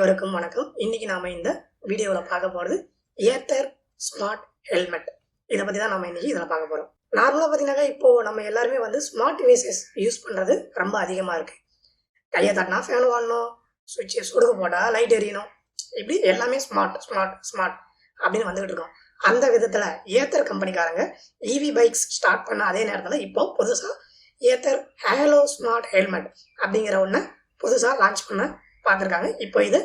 அனைவருக்கும் வணக்கம். இன்னைக்கு நாம இந்த வீடியோவில் பார்க்க போகிறது ஏத்தர் ஸ்மார்ட் ஹெல்மெட் இதை பற்றி தான் நம்ம இன்னைக்கு இதில் பார்க்க போகிறோம் நார்மலாக பார்த்தீங்கன்னாக்கா இப்போ நம்ம எல்லாருமே வந்து ஸ்மார்ட் டிவைசஸ் யூஸ் பண்ணுறது ரொம்ப அதிகமாக இருக்கு. கையை தட்டினா ஃபேன் வாடணும் சுவிட்சு சுடுக்கு போட்டால் லைட் எரியணும். இப்படி எல்லாமே ஸ்மார்ட் ஸ்மார்ட் ஸ்மார்ட் அப்படின்னு வந்துகிட்டு இருக்கோம். அந்த விதத்தில் ஏத்தர் கம்பெனிக்காரங்க இவி பைக்ஸ் ஸ்டார்ட் பண்ண அதே நேரத்தில் இப்போ புதுசாக ஏத்தர் ஹேலோ ஸ்மார்ட் ஹெல்மெட் அப்படிங்கிற ஒன்று புதுசாக லான்ச் பண்ண பார்த்துருக்காங்க. இப்போ இது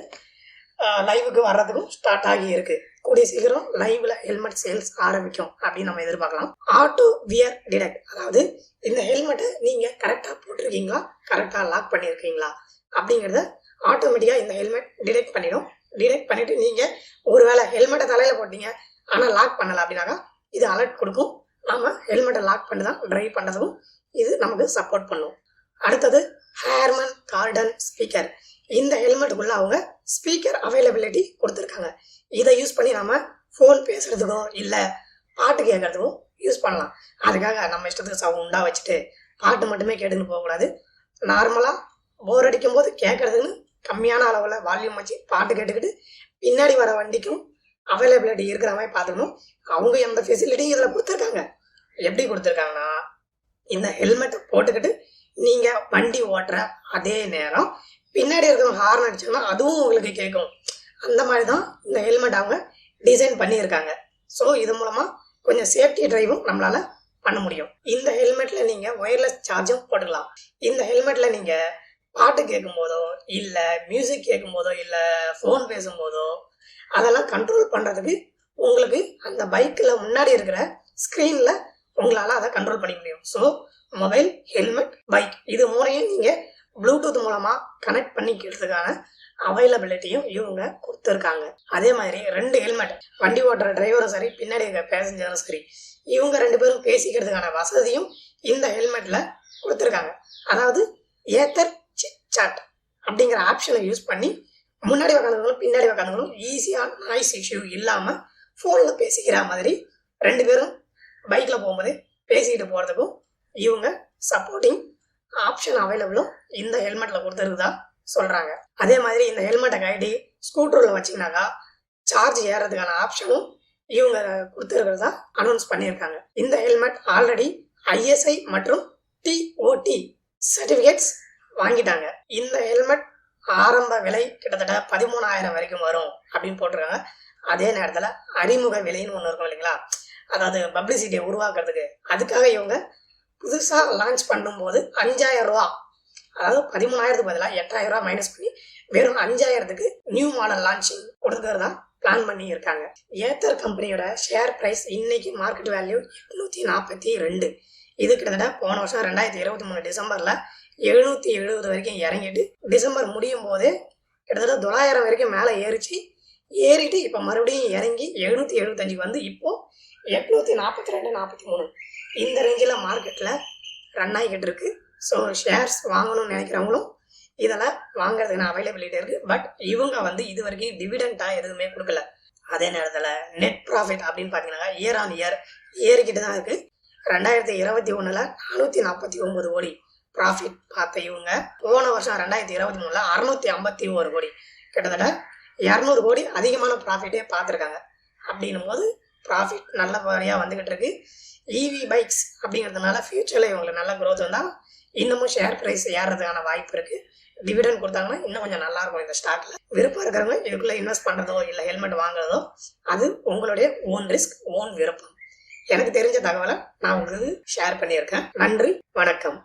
லைவுக்கு வர்றதுக்கும் ஸ்டார்ட் ஆகி இருக்கு கூடிய சீக்கிரம் லைவ்ல ஹெல்மெட் சேல்ஸ் ஆரம்பிக்கும் அப்படின்னு நம்ம எதிர்பார்க்கலாம். ஆட்டோ வியர் டிடெக்ட் அதாவது இந்த ஹெல்மெட்டை நீங்க கரெக்டா போட்டிருக்கீங்களா? கரெக்டா லாக் பண்ணியிருக்கீங்களா? அப்படிங்கிறத ஆட்டோமேட்டிக்கா இந்த ஹெல்மெட் டிடெக்ட் பண்ணிடும். டிடெக்ட் பண்ணிட்டு நீங்க ஒருவேளை ஹெல்மெட்டை தலையில போட்டீங்க ஆனா லாக் பண்ணல அப்படின்னாக்கா இது அலர்ட் கொடுக்கும். நாம ஹெல்மெட்டை லாக் பண்ணி தான் ட்ரைவ் பண்ணதும் இது நமக்கு சப்போர்ட் பண்ணும். அடுத்தது ஹேர்மன் கார்டன் ஸ்பீக்கர் இந்த ஹெல்மெட்டுக்குள்ளே அவங்க ஸ்பீக்கர் அவைலபிலிட்டி கொடுத்துருக்காங்க. இதை யூஸ் பண்ணி நம்ம ஃபோன் பேசுகிறதுக்கும் இல்லை பாட்டு கேட்கறதுக்கும் யூஸ் பண்ணலாம். அதுக்காக நம்ம இஷ்டத்துக்கு சவுண்டாக வச்சுட்டு பாட்டு மட்டுமே கேட்டுன்னு போகக்கூடாது. நார்மலாக போர் அடிக்கும் போது கேட்குறதுன்னு கம்மியான அளவில் வால்யூம் வச்சு பாட்டு கேட்டுக்கிட்டு பின்னாடி வர வண்டிக்கும் அவைலபிலிட்டி இருக்கிற மாதிரி பார்த்துக்கணும். அவங்க எந்த ஃபெசிலிட்டியும் இதில் கொடுத்துருக்காங்க. எப்படி கொடுத்துருக்காங்கன்னா இந்த ஹெல்மெட்டை போட்டுக்கிட்டு நீங்கள் வண்டி ஓட்டுற அதே நேரம் பின்னாடி இருக்கிறவங்க ஹார்ன் அடிச்சாங்கன்னா அதுவும் உங்களுக்கு கேட்கும் அந்த மாதிரி தான் இந்த ஹெல்மெட் அவங்க டிசைன் பண்ணியிருக்காங்க. ஸோ இது மூலமாக கொஞ்சம் சேஃப்டி டிரைவும் நம்மளால பண்ண முடியும். இந்த ஹெல்மெட்ல நீங்க ஒயர்லெஸ் சார்ஜும் போட்டுக்கலாம். இந்த ஹெல்மெட்ல நீங்க பாட்டு கேட்கும் போதோ இல்லை மியூசிக் கேட்கும் போதோ இல்லை ஃபோன் பேசும்போதோ அதெல்லாம் கண்ட்ரோல் பண்றதுக்கு உங்களுக்கு அந்த பைக்கில் முன்னாடி இருக்கிற ஸ்க்ரீனில் உங்களால் அதை கண்ட்ரோல் பண்ணிக்க முடியும். ஸோ மொபைல் ஹெல்மெட் பைக் இது மூணையும் நீங்கள் ப்ளூடூத் மூலமா கனெக்ட் பண்ணிக்கிறதுக்கான அவைலபிலிட்டியும் இவங்க கொடுத்துருக்காங்க. அதே மாதிரி ரெண்டு ஹெல்மெட் வண்டி ஓட்டுற டிரைவரும் சரி பின்னாடி இருக்க பேசஞ்சரும் சரி இவங்க ரெண்டு பேரும் பேசிக்கிறதுக்கான வசதியும் இந்த ஹெல்மெட்ல கொடுத்துருக்காங்க. அதாவது ஏத்தர் சாட் அப்படிங்கிற ஆப்ஷனை யூஸ் பண்ணி முன்னாடி உக்காந்துங்களும் பின்னாடி உக்காந்துங்களும் ஈஸியாக நாய்ஸ் இஷ்யூ இல்லாமல் ஃபோனில் பேசிக்கிற மாதிரி ரெண்டு பேரும் பைக்கில் போகும்போது பேசிக்கிட்டு போகிறதுக்கும் இவங்க சப்போர்ட்டிங் ஆப்ஷன் அவைலபிளும் இந்த ஹெல்மெட்டில் கொடுத்துருக்குதா சொல்கிறாங்க அதே மாதிரி இந்த ஹெல்மெட்டை கைடி ஸ்கூட்டரில் வச்சிங்கனாக்கா சார்ஜ் ஏறதுக்கான ஆப்ஷனும் இவங்க கொடுத்துருக்கிறதா அனௌன்ஸ் பண்ணியிருக்காங்க. இந்த ஹெல்மெட் ஆல்ரெடி ஐஎஸ்ஐ மற்றும் டிஓடி சர்டிஃபிகேட்ஸ் வாங்கிட்டாங்க. இந்த ஹெல்மெட் ஆரம்ப விலை கிட்டத்தட்ட பதிமூணாயிரம் வரைக்கும் வரும் அப்படின்னு போட்டிருக்காங்க. அதே நேரத்தில் அறிமுக விலைன்னு ஒன்று இருக்கும் இல்லைங்களா? அதாவது பப்ளிசிட்டியை உருவாக்குறதுக்கு அதுக்காக இவங்க புதுசாக லான்ச் பண்ணும்போது அஞ்சாயிரம் ரூபா. அதாவது பதிமூணாயிரத்துக்கு பதிலாக எட்டாயிரம் ரூபா மைனஸ் பண்ணி வெறும் அஞ்சாயிரத்துக்கு நியூ மாடல் லான்ச்சிங் கொடுக்கறதா பிளான் பண்ணி இருக்காங்க ஏத்தர் கம்பெனியோட ஷேர் ப்ரைஸ் இன்னைக்கு மார்க்கெட் வேல்யூ எட்நூத்தி நாற்பத்தி ரெண்டு. இது கிட்டத்தட்ட போன வருஷம் ரெண்டாயிரத்தி இருபத்தி மூணு டிசம்பர்ல எழுநூத்தி எழுபது வரைக்கும் இறங்கிட்டு டிசம்பர் முடியும் போதே கிட்டத்தட்ட தொள்ளாயிரம் வரைக்கும் மேலே ஏறிச்சு. ஏறிட்டு இப்போ மறுபடியும் இறங்கி எழுநூத்தி எழுபத்தஞ்சுக்கு வந்து இப்போ எட்நூத்தி நாற்பத்தி ரெண்டு நாற்பத்தி மூணு. இந்த ரேஞ்சில் மார்க்கெட்டில் ரன் ஆகிக்கிட்டு இருக்கு. ஸோ ஷேர்ஸ் வாங்கணும்னு நினைக்கிறவங்களும் இதெல்லாம் வாங்குறதுக்கான அவைலபிலிட்டி இருக்கு. பட் இவங்க வந்து இது வரைக்கும் டிவிடெண்டாக எதுவுமே கொடுக்கல. அதே நேரத்தில் நெட் ப்ராஃபிட் அப்படின்னு பார்த்தீங்கன்னா இயர் ஆன் இயர் ஏறிக்கிட்டு தான் இருக்கு. ரெண்டாயிரத்தி இருபத்தி ஒன்றில் நானூற்றி நாற்பத்தி ஒம்பது கோடி ப்ராஃபிட் பார்த்த இவங்க. போன வருஷம் ரெண்டாயிரத்தி இருபத்தி மூணில் அறுநூத்தி ஐம்பத்தி ஒரு கோடி. கிட்டத்தட்ட இரநூறு கோடி அதிகமான ப்ராஃபிட்டே பார்த்துருக்காங்க. அப்படின்னும் போது ப்ராஃபிட் நல்ல நல்லபடியாக வந்துக்கிட்டு இருக்கு. இவி பைக்ஸ் அப்படிங்கிறதுனால ஃபியூச்சரில் இவங்களுக்கு நல்ல க்ரோத் வந்தால் இன்னமும் ஷேர் ப்ரைஸ் ஏறதுக்கான வாய்ப்பு இருக்குது டிவிடன் கொடுத்தாங்கன்னா இன்னும் கொஞ்சம் நல்லா இருக்கும் இந்த ஸ்டாக்ல விருப்பம் இருக்கிறவங்க இதுக்குள்ளே இன்வெஸ்ட் பண்ணுறதோ இல்லை ஹெல்மெட் வாங்குறதோ அது உங்களுடைய ஓன் ரிஸ்க் ஓன் விருப்பம். எனக்கு தெரிஞ்ச தகவலை நான் உங்களுக்கு ஷேர் பண்ணியிருக்கேன். நன்றி வணக்கம்.